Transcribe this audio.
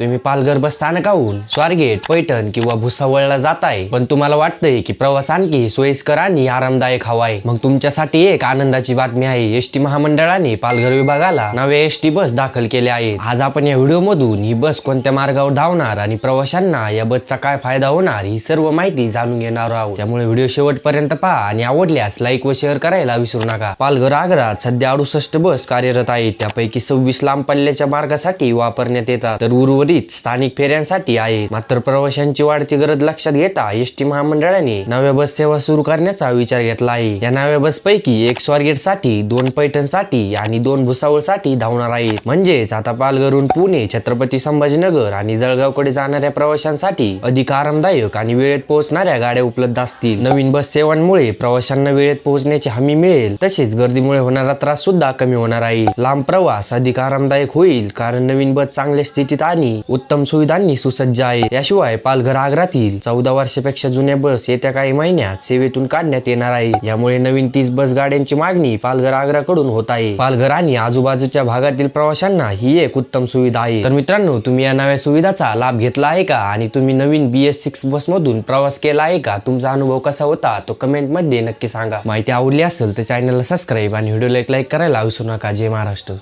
तुम्ही पालघर बस स्थानकाहून स्वारगेट पैठण किंवा भुसावळला जाताय. पण तुम्हाला वाटतंय की प्रवास आणखी सोयीस्कर आणि आरामदायक हवाय. मग तुमच्यासाठी एक आनंदाची बातमी आहे एस टी महामंडळाने पालघर विभागाला नव्या एस टी बस दाखल केल्या आहेत. आज आपण या व्हिडिओ मधून ही बस कोणत्या मार्गावर धावणार आणि प्रवाशांना या बसचा काय फायदा होणार ही सर्व माहिती जाणून घेणार आहोत. त्यामुळे व्हिडिओ शेवटपर्यंत पहा आणि आवडल्यास लाईक व शेअर करायला विसरू नका. पालघर आग्रात सध्या अडुसष्ट बस कार्यरत आहेत. त्यापैकी सव्वीस लांब पल्ल्याच्या मार्गासाठी वापरण्यात येतात. तर उर्वरित स्थानिक फेऱ्यांसाठी आहेत मात्र प्रवाशांची वाढती गरज लक्षात घेता एस टी महामंडळाने नव्या बस सेवा सुरू करण्याचा विचार घेतला आहे. या नव्या बस पैकी एक स्वारगेटसाठी दोन पैठणसाठी आणि दोन भुसावळसाठी धावणार आहेत. म्हणजेच आता पालघरहून पुणे छत्रपती संभाजीनगर आणि जळगावकडे जाणाऱ्या प्रवाशांसाठी अधिक आरामदायक आणि वेळेत पोहोचणाऱ्या गाड्या उपलब्ध असतील. नवीन बस सेवांमुळे प्रवाशांना वेळेत पोहोचण्याची हमी मिळेल. तसेच गर्दीमुळे होणारा त्रास सुद्धा कमी होणार आहे. लांब प्रवास अधिक आरामदायक होईल कारण नवीन बस चांगल्या स्थितीत आणि आणि उत्तम सुविधांनी सुसज्ज आहे. याशिवाय पालघर आग्रातील चौदा वर्षापेक्षा जुन्या बस येत्या काही महिन्यात सेवेतून काढण्यात येणार आहे. यामुळे नवीन तीस बस गाड्यांची मागणी पालघर आग्राकडून होत आहे. पालघर आणि आजूबाजूच्या भागातील प्रवाशांना ही एक उत्तम सुविधा आहे. तर मित्रांनो तुम्ही या नव्या सुविधाचा लाभ घेतला आहे का? आणि तुम्ही नवीन बी एस सिक्स बस मधून प्रवास केला आहे का? तुमचा अनुभव कसा होता? तो कमेंटमध्ये नक्की सांगा. माहिती आवडली असेल तर चॅनलला सबस्क्राईब आणि व्हिडिओला एक लाईक करायला विसरू नका. जय महाराष्ट्र.